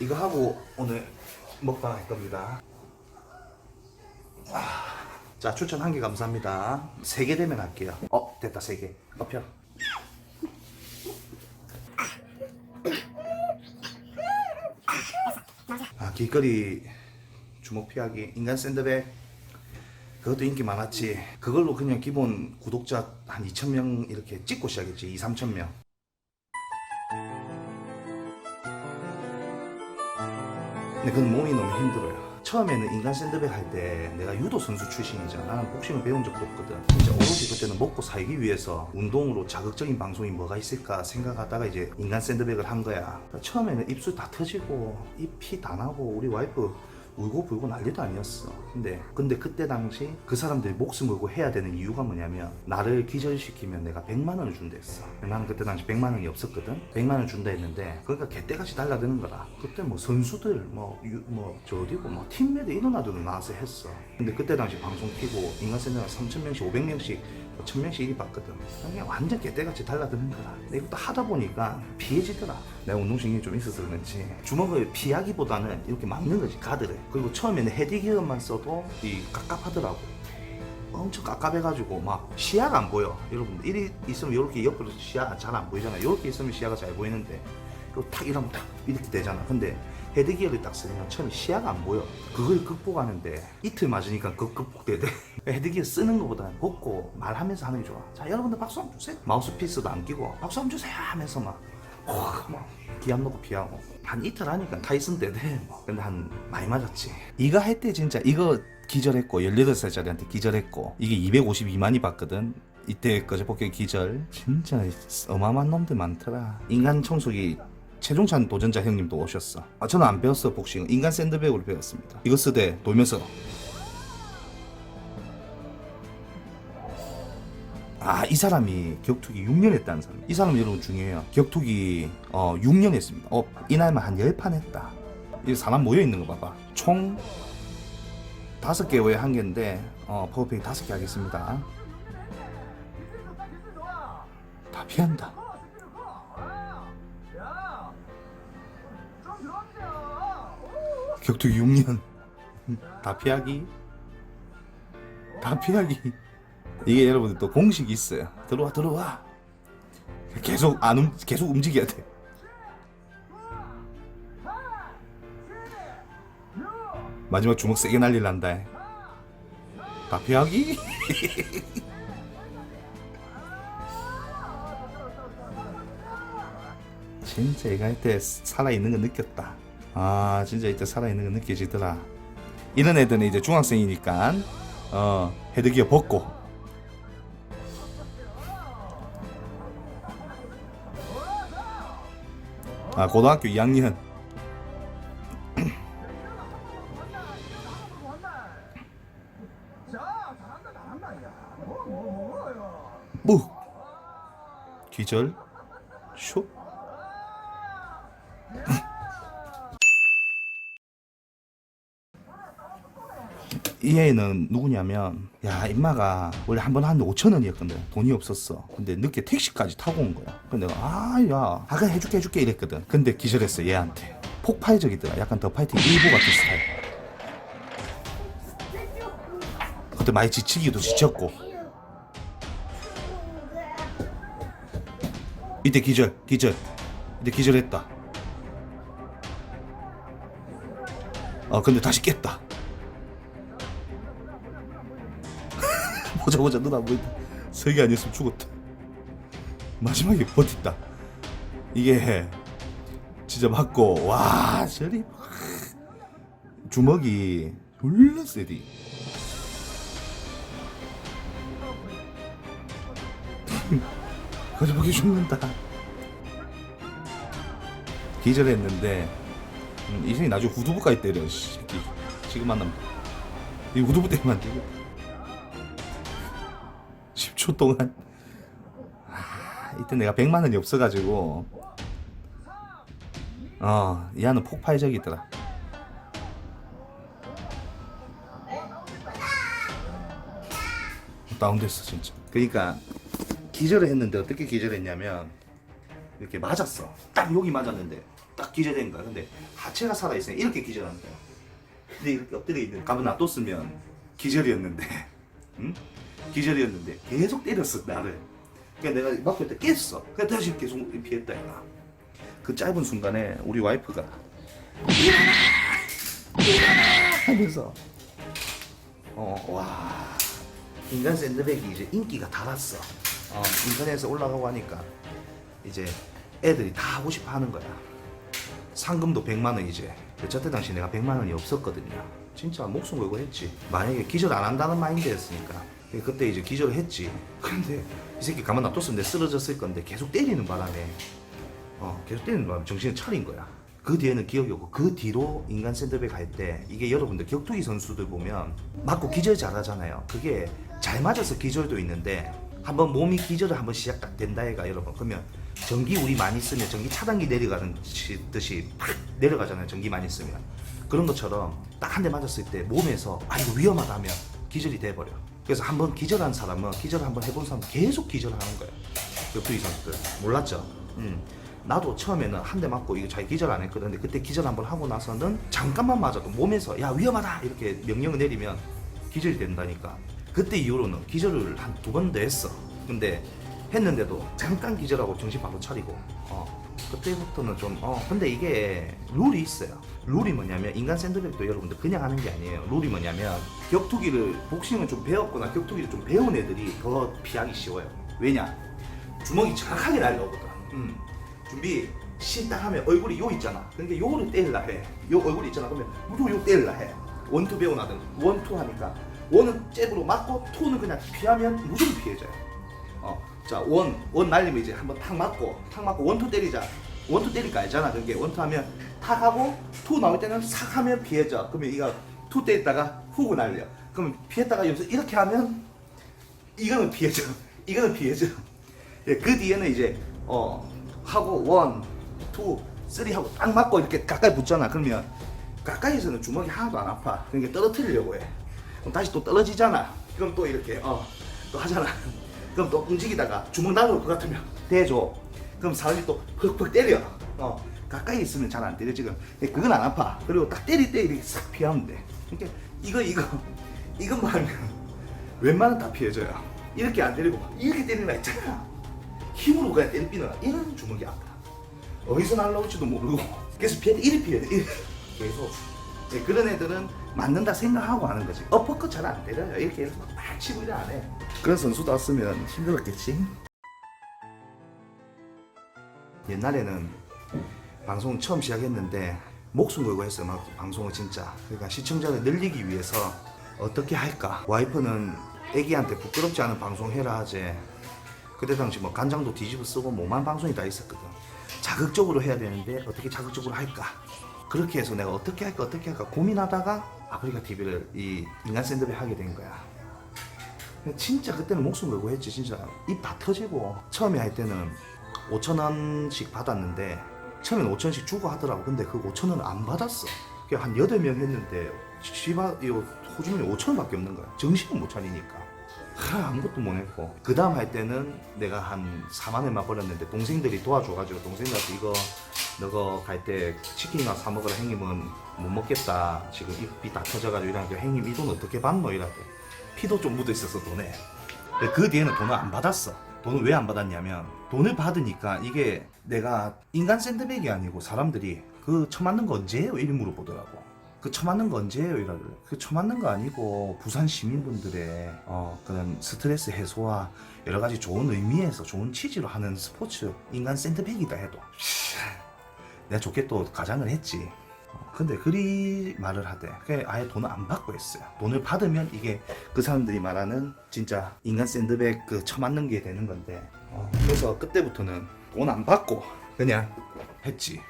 이거 하고 오늘 먹방 할 겁니다. 아, 자 추천 한 개 감사합니다. 세 개 되면 할게요. 어 됐다 세 개. 엎혀. 아 길거리 주먹 피하기 인간 샌드백 그것도 인기 많았지. 그걸로 그냥 기본 구독자 한 2,000명 이렇게 찍고 시작했지. 2, 3,000명. 근데 그건 몸이 너무 힘들어요. 처음에는 인간 샌드백 할 때 내가 유도 선수 출신이잖아. 나는 복싱을 배운 적도 없거든. 진짜 오로지 그때는 먹고 살기 위해서 운동으로 자극적인 방송이 뭐가 있을까 생각하다가 이제 인간 샌드백을 한 거야. 처음에는 입술 다 터지고 입 피 다 나고 우리 와이프 울고 불고 난리도 아니었어. 근데 근데 그때 당시 그 사람들이 목숨 걸고 해야 되는 이유가 뭐냐면 나를 기절시키면 내가 100만 원을 준다 했어. 나는 그때 당시 100만 원이 없었거든. 100만 원 준다 했는데 그러니까 개떼같이 달라드는 거라. 그때 뭐 선수들 뭐뭐저 어디고 뭐 팀메드 이런 아들도 나와서 했어. 근데 그때 당시 방송 키고 인간 샌드가 3천 명씩 500명씩 1000명씩 일이 봤거든. 그냥 완전 개떼같이 달라드는 거라. 근데 이것도 하다 보니까 피해지더라. 내가 운동신경이 좀 있어서 그런지 주먹을 피하기보다는 이렇게 막는 거지 가드를. 그리고 처음에는 헤드기어만 써도 이 깝깝하더라고. 엄청 깝깝해가지고 막 시야가 안 보여. 여러분 이리 있으면 이렇게 옆으로 시야가 잘 안 보이잖아. 이렇게 있으면 시야가 잘 보이는데 이거 탁 이러면 탁 이렇게 되잖아. 근데 헤드기어를 딱 쓰면 처음에 시야가 안 보여. 그걸 극복하는데 이틀 맞으니까 그 극복되대. 헤드기어 쓰는 것보다는 벗고 말하면서 하는 게 좋아. 자 여러분들 박수 한번 주세요. 마우스피스도 안 끼고 박수 한번 주세요 하면서 막 와, 막 기합 넣고 피하고 한 이틀 하니까 타이슨 때 돼. 근데 한 많이 맞았지. 이거 할 때 진짜 이거 기절했고 18살짜리한테 기절했고 이게 252만이 봤거든. 이때 거제 폭격 기절 진짜 어마어마한 놈들 많더라. 인간 청소기 최종찬 도전자 형님도 오셨어. 아, 저는 안 배웠어 복싱. 인간 샌드백으로 배웠습니다. 이거 쓰되 돌면서 아, 이 사람이 격투기 6년 했다는 사람. 이 사람 여러분 중요해요. 격투기 어, 6년 했습니다. 어, 이날만 한 10판 했다. 이 사람 모여 있는 거 봐봐. 총 다섯 개 외에 한 개인데 어, 파워페이 다섯 개 하겠습니다. 다 피한다. 격투기 6년. 다 피하기. 다 피하기. 이게 여러분들 또 공식이 있어요. 들어와 들어와. 계속 안 움, 계속 움직여야 돼. 마지막 주먹 세게 날릴란다. 다 피하기. 진짜 이거 할때 살아있는 거 느꼈다 아 진짜 이때 살아있는 거 느껴지더라. 이런 애들은 이제 중학생이니까 어 헤드기어 벗고. 아 고등학교 2학년. 뭐 기절. 쇼 이 애는 누구냐면 야 임마가 원래 한 번 하는데 5천 원이었거든. 돈이 없었어. 근데 늦게 택시까지 타고 온 거야. 근데 내가 아야 아가 해줄게 해줄게 이랬거든. 근데 기절했어 얘한테. 폭발적이더라. 약간 더 파이팅 일부 같은 스타일. 그때 많이 지치기도 지쳤고. 이때 기절 기절. 이때 기절했다. 어 근데 다시 깼다 보자 보자. 눈 안 보인다 세 개 아니었으면 죽었다. 마지막에 버텼다. 이게 진짜 맞고 와 저리 주먹이 졸라 세디. 거짓말이 죽는다. 기절했는데 음, 이 새끼 나중에 후두부까지 때려 씨. 지금 만나면. 이 후두부 때리면 안 되고 10초 동안 아, 이때 내가 100만 원이 없어가지고 어 얘는 폭발적이더라 다운됐어 진짜 그러니까 기절을 했는데 어떻게 기절했냐면 이렇게 맞았어 딱 여기 맞았는데 딱 기절된 거야. 근데 하체가 살아있으니 이렇게 기절하는 거야. 근데 이렇게 엎드려 있는 가만 놔뒀으면 기절이었는데, 응? 기절이었는데 계속 때렸어 나를. 그러니까 내가 맞고 있다 깼어. 그러니까 다시 계속 피했다 얘가. 그 짧은 순간에 우리 와이프가 하면서 어와 인간 샌드백이 이제 인기가 달았어. 어, 인터넷에 올라가고 하니까 이제 애들이 다 하고 싶어 하는 거야. 상금도 100만 원이지. 저때 당시 내가 100만 원이 없었거든요. 진짜 목숨 걸고 했지. 만약에 기절 안 한다는 마인드였으니까. 그때 이제 기절을 했지. 근데 이 새끼 가만 놔뒀으면 내 쓰러졌을 건데 계속 때리는 바람에 어, 계속 때리는 바람에 정신을 차린 거야. 그 뒤에는 기억이 없고 그 뒤로 인간 샌드백 할 때 이게 여러분들 격투기 선수들 보면 맞고 기절 잘하잖아요. 그게 잘 맞아서 기절도 있는데 한번 몸이 기절을 한번 시작 딱 된다 해가 여러분 그러면 전기 우리 많이 쓰면 전기 차단기 내려가는 시- 듯이 팍 내려가잖아요. 전기 많이 쓰면 그런 것처럼 딱 한 대 맞았을 때 몸에서 아 이거 위험하다 하면 기절이 돼버려. 그래서 한번 기절한 사람은 기절을 한번 해본 사람은 계속 기절을 하는 거예요. 격투기 선수들 몰랐죠? 음. 나도 처음에는 한 대 맞고 이거 자기 기절 안 했거든. 근데 그때 기절 한번 하고 나서는 잠깐만 맞아도 몸에서 야 위험하다 이렇게 명령을 내리면 기절이 된다니까. 그때 이후로는 기절을 한 두 번 더 했어. 근데 했는데도 잠깐 기절하고 정신 바로 차리고. 어. 그때부터는 좀 어. 근데 이게 룰이 있어요. 룰이 뭐냐면 인간 샌드백도 여러분들 그냥 하는 게 아니에요. 룰이 뭐냐면 격투기를 복싱을 좀 배웠거나 격투기를 좀 배운 애들이 더 피하기 쉬워요. 왜냐? 주먹이 정확하게 날라오거든. 음. 준비 시딱 하면 얼굴이 요 있잖아. 그러니까 요거를 때릴라 해. 요 얼굴이 있잖아. 그러면 무조건 요 때릴라 해. 원투 배워나든 원투 하니까 원은 잽으로 맞고 투는 그냥 피하면 무조건 피해져요. 어, 자, 원, 원 날리면 이제 한번 탁 맞고, 탁 맞고, 원투 때리자. 원투 때리니까 알잖아. 그게 원투 하면 탁 하고, 투 나올 때는 싹 하면 피해져. 그러면 이가 투 때리다가 훅을 날려. 그러면 피했다가 여기서 이렇게 하면, 이거는 피해져. 이거는 피해져. 예, 그 뒤에는 이제, 어, 하고, 원, 투, 쓰리 하고 딱 맞고 이렇게 가까이 붙잖아. 그러면 가까이서는 주먹이 하나도 안 아파. 그러니까 떨어뜨리려고 해. 그럼 다시 또 떨어지잖아. 그럼 또 이렇게, 어, 또 하잖아. 그럼 또 움직이다가 주먹 나올 것 같으면 대줘. 그럼 사람이 또 퍽퍽 때려. 어, 가까이 있으면 잘 안 때려 지금. 예, 그건 안 아파. 그리고 딱 때릴 때 이렇게 싹 피하면 돼. 그러니까 이거 이거 이것만 하면 웬만하면 다 피해져요. 이렇게 안 때리고 이렇게 때리는 거 있잖아. 힘으로 그냥 때리는 거 이런 주먹이 아파. 어디서 날라올지도 모르고 계속 피해 이리 피해 이리 계속 예, 그런 애들은 맞는다 생각하고 하는 거지. 어퍼컷 잘 안 때려요. 이렇게 해서 막 치고 이래 안 해. 그런 선수도 왔으면 힘들었겠지. 옛날에는 방송 처음 시작했는데 목숨 걸고 했어요. 막 방송을 진짜. 그러니까 시청자를 늘리기 위해서 어떻게 할까? 와이프는 애기한테 부끄럽지 않은 방송 해라 하지. 그때 당시 뭐 간장도 뒤집어 쓰고 뭐만 방송이 다 있었거든. 자극적으로 해야 되는데 어떻게 자극적으로 할까? 그렇게 해서 내가 어떻게 할까 어떻게 할까 고민하다가 아프리카 TV를 이 인간 샌드백 하게 된 거야. 진짜 그때는 목숨 걸고 했지 진짜. 입 다 터지고. 처음에 할 때는 5천 원씩 받았는데 처음에는 5천 원씩 주고 하더라고. 근데 그 5천 원을 안 받았어. 그한 8명 했는데 씨발 이 호주머니 5천 원밖에 없는 거야. 정신을 못 차리니까. 하, 아무것도 못 했고. 그 다음 할 때는 내가 한 4만 원만 벌었는데 동생들이 도와줘가지고 동생들한테 이거 너가 갈 때 치킨이나 사 먹으라 행님은 못 먹겠다. 지금 입이 다 터져가지고 이러니까 행님 이 돈 어떻게 받노? 이라고. 피도 좀 묻어 있어서 돈에. 근데 그 뒤에는 돈을 안 받았어. 돈을 왜 안 받았냐면 돈을 받으니까 이게 내가 인간 샌드백이 아니고 사람들이 그 처맞는 거 언제예요? 이리 물어보더라고. 그 처맞는 거 언제예요? 이러길래. 그 처맞는 거 아니고 부산 시민분들의 어, 그런 스트레스 해소와 여러 가지 좋은 의미에서 좋은 취지로 하는 스포츠 인간 샌드백이다 해도 내가 좋게 또 가장을 했지. 어, 근데 그리 말을 하대 그래 아예 돈을 안 받고 했어요. 돈을 받으면 이게 그 사람들이 말하는 진짜 인간 샌드백 그 처맞는 게 되는 건데 어, 그래서 그때부터는 돈 안 받고 그냥 했지